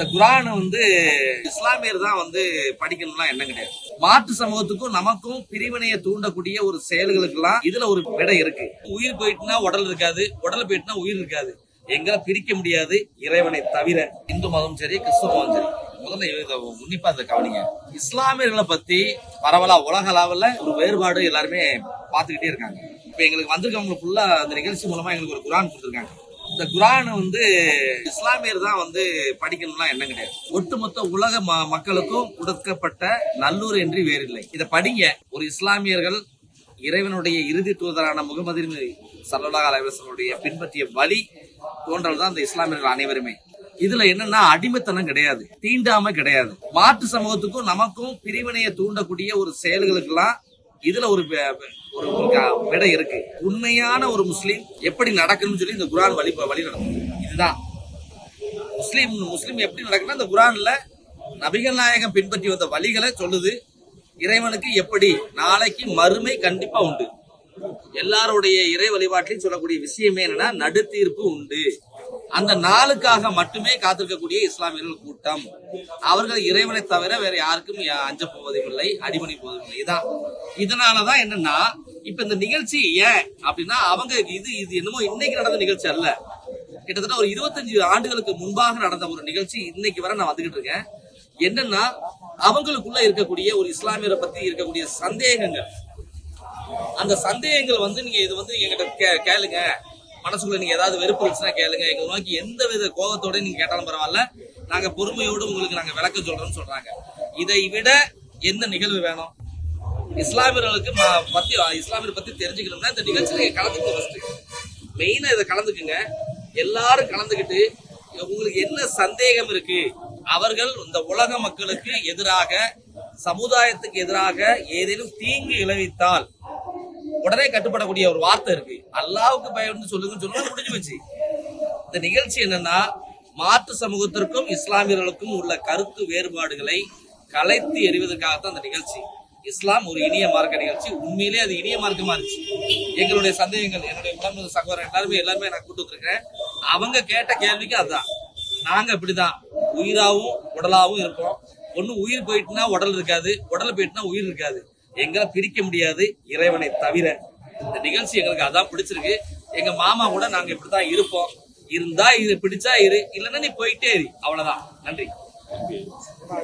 இந்த குரானை வந்து இஸ்லாமியர் தான் வந்து படிக்கணும்லாம் என்ன கிடையாது. மாற்று சமூகத்துக்கும் நமக்கும் பிரிவினையை தூண்டக்கூடிய ஒரு செயல்களுக்கெல்லாம் இதுல ஒரு விடை இருக்கு. உயிர் போயிட்டுனா உடல் இருக்காது உடல் போயிட்டுனா உயிர் இருக்காது. எங்களை பிரிக்க முடியாது இறைவனை தவிர இந்து மதம் சரி கிறிஸ்துவ மதம் சரி. முதல்ல இதை உன்னிப்பா அதை கவனிங்க. இஸ்லாமியர்களை பத்தி பரவலா உலக அளவில் ஒரு வேறுபாடு எல்லாருமே பார்த்துக்கிட்டே இருக்காங்க. இப்ப எங்களுக்கு வந்திருக்கவங்க ஃபுல்லா அந்த நிகழ்ச்சி மூலமா எங்களுக்கு ஒரு குரான் கொடுத்துருக்காங்க. இந்த குரானை வந்து இஸ்லாமியர் தான் வந்து படிக்கணும்லாம் என்ன கிடையாது. ஒட்டுமொத்த உலக ம- மக்களுக்கும் கொடுக்கப்பட்ட நல்லூர் என்று வேறில்லை இதை படிங்க. ஒரு இஸ்லாமியர்கள் இறைவனுடைய இறுதி தூதரான முகமது சல்லல்லாஹு அலைவசனுடைய பின்பற்றிய வழி போன்றவர்கள் தான் இந்த இஸ்லாமியர்கள் அனைவருமே. இதுல என்னன்னா அடிமைத்தனம் கிடையாது. தீண்டாம கிடையாது. மாற்று சமூகத்துக்கும் நமக்கும் பிரிவினையை தூண்டக்கூடிய ஒரு செயல்களுக்கெல்லாம் இதுல ஒரு ஒரு விடை இருக்கு. உண்மையான ஒரு முஸ்லீம் எப்படி நடக்கணும்னு சொல்லி இந்த குரான் வழி வழி நடக்கும். இதுதான். முஸ்லீம் முஸ்லீம் எப்படி நடக்கணும் இந்த குரான்ல நபிகள் நாயகம் பின்பற்றி வந்த வழிகளை சொல்லுது. இறைவனுக்கு எப்படி? நாளைக்கு மறுமை கண்டிப்பா உண்டு. எல்லாருடைய இறை வழிபாட்டிலையும் சொல்லக்கூடிய விஷயமே என்னன்னா நடுத்தீர்ப்பு உண்டு. அந்த நாளுக்காக மட்டுமே காத்திருக்கக்கூடிய இஸ்லாமியர்கள் கூட்டம். அவர்கள் இறைவனை தவிர வேற யாருக்கும் அஞ்ச போவதும் இல்லை அடிமணி போவதும் இல்லை இதான் இதனாலதான் என்னன்னா இப்ப இந்த நிகழ்ச்சி ஏன் அப்படின்னா அவங்க இது இது என்னமோ இன்னைக்கு நடந்த நிகழ்ச்சி அல்ல. கிட்டத்தட்ட ஒரு இருபத்தஞ்சு ஆண்டுகளுக்கு முன்பாக நடந்த ஒரு நிகழ்ச்சி இன்னைக்கு வர நான் வந்துகிட்டு இருக்கேன். என்னன்னா அவங்களுக்குள்ள இருக்கக்கூடிய ஒரு இஸ்லாமியரை பத்தி இருக்கக்கூடிய சந்தேகங்கள். அந்த சந்தேகங்கள் வந்து நீங்க இது வந்து எங்கிட்ட கே- கேளுங்க. மனசுக்குள்ள நீங்க ஏதாவது வெறுப்பு இருந்துச்சுன்னா கேளுங்க. எங்க நோக்கி எந்த வித கோபத்தோட நீங்க கேட்டாலும் பரவாயில்ல. நாங்க பொறுமையோடு உங்களுக்கு நாங்க விளக்க சொல்றோம்னு சொல்றாங்க. இதை விட எந்த நிகழ்வு வேணும்? இஸ்லாமியர்களுக்கு பத்தி இஸ்லாமியர் பத்தி தெரிஞ்சுக்கணும்னா இந்த நிகழ்ச்சியில நீங்க கலந்துக்க ஃபர்ஸ்ட் மெயினா இதை கலந்துக்குங்க. எல்லாரும் கலந்துக்கிட்டு உங்களுக்கு என்ன சந்தேகம் இருக்கு? அவர்கள் இந்த உலக மக்களுக்கு எதிராக சமுதாயத்துக்கு எதிராக ஏதேனும் தீங்கு விளைவித்தால் உடனே கட்டுப்படக்கூடிய ஒரு வார்த்தை இருக்கு. அல்லாவுக்கு பயந்து சொல்லுங்கன்னு சொல்லுங்க முடிஞ்சு வச்சு இந்த நிகழ்ச்சி என்னன்னா மாற்று சமூகத்திற்கும் இஸ்லாமியர்களுக்கும் உள்ள கருத்து வேறுபாடுகளை கலைத்து எறிவதற்காகத்தான் அந்த நிகழ்ச்சி. இஸ்லாம் ஒரு இனிய மார்க்க நிகழ்ச்சி. உண்மையிலே அது இனிய மார்க்கமா இருந்துச்சு. எங்களுடைய சந்தேகங்கள் என்னுடைய உடம்பு சகோதரர் எல்லாருமே எல்லாருமே நான் கூட்டு வந்திருக்கேன் அவங்க கேட்ட கேள்விக்கு அதுதான். நாங்க இப்படிதான். உயிராவும் உடலாவும் இருப்போம் ஒண்ணு உயிர் போயிட்டுனா உடல் இருக்காது. உடல் போயிட்டுனா உயிர் இருக்காது. எங்களை பிரிக்க முடியாது. இறைவனை தவிர இந்த நிகழ்ச்சி எங்களுக்கு அதான் பிடிச்சிருக்கு. எங்க மாமா கூட நாங்க இப்படிதான் இருப்போம். இருந்தா இது பிடிச்சா இரு இல்லைன்னா நீ போயிட்டே இரு. அவ்வளவுதான். நன்றி.